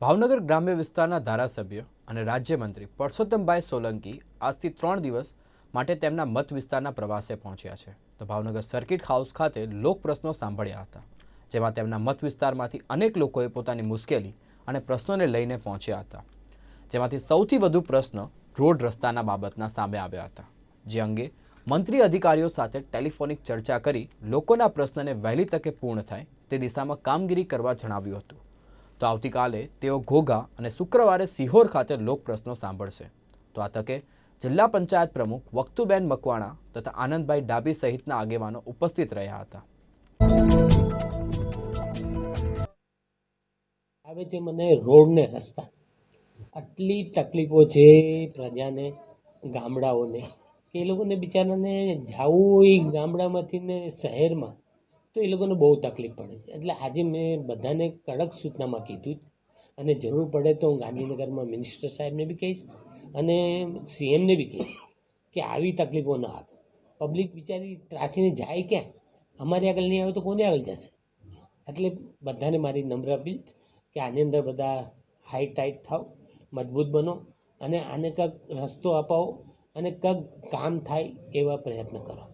ભાવનગર ગ્રામ્ય વિસ્તારના ધારાસભ્ય અને રાજ્યમંત્રી પરસોત્તમભાઈ સોલંકી આજથી ત્રણ દિવસ માટે તેમના મત વિસ્તારના પ્રવાસે પહોંચ્યા છે. તો ભાવનગર સર્કિટ હાઉસ ખાતે લોક પ્રશ્નો સાંભળ્યા હતા, જેમાં તેમના મત વિસ્તારમાંથી અનેક લોકોએ પોતાની મુશ્કેલી અને પ્રશ્નોને લઈને પહોંચ્યા હતા, જેમાંથી સૌથી વધુ પ્રશ્ન રોડ રસ્તાના બાબતના સામે આવ્યા હતા. જે અંગે મંત્રી અધિકારીઓ સાથે ટેલિફોનિક ચર્ચા કરી લોકોના પ્રશ્નને વહેલી તકે પૂર્ણ થાય તે દિશામાં કામગીરી કરવા જણાવ્યું હતું. તો આવતીકાલે તેઓ ઘોઘા અને શુક્રવારે સિહોર ખાતે લોક પ્રશ્નો સાંભળશે. તો આ તકે જિલ્લા પંચાયત પ્રમુખ વક્તુબેન મકવાણા તથા આનંદભાઈ ડાબી સહિતના આગેવાનો ઉપસ્થિત રહ્યા હતા. આવે છે મને રોડ ને રસ્તા. આટલી તકલીફો છે પ્રજાને, ગામડાઓને. એ લોકોને બિચારાને જવું હોય ગામડામાંથી ને શહેરમાં તો એ લોકોને બહુ તકલીફ પડે છે. એટલે આજે મેં બધાને કડક સૂચનામાં કીધું અને જરૂર પડે તો હું ગાંધીનગરમાં મિનિસ્ટર સાહેબને બી કહીશ અને સીએમને બી કહીશ કે આવી તકલીફો ન આવે પબ્લિક બિચારી ત્રાસીને જાય ક્યાં? અમારી આગળ નહીં આવે તો કોને આગળ જશે? એટલે બધાને મારી નમ્ર અપીલ કે આની અંદર બધા હાઈ ટાઈટ થાવ મજબૂત બનો અને આને કંઈક રસ્તો અપાવો અને કંઈક કામ થાય એવા પ્રયત્ન કરો.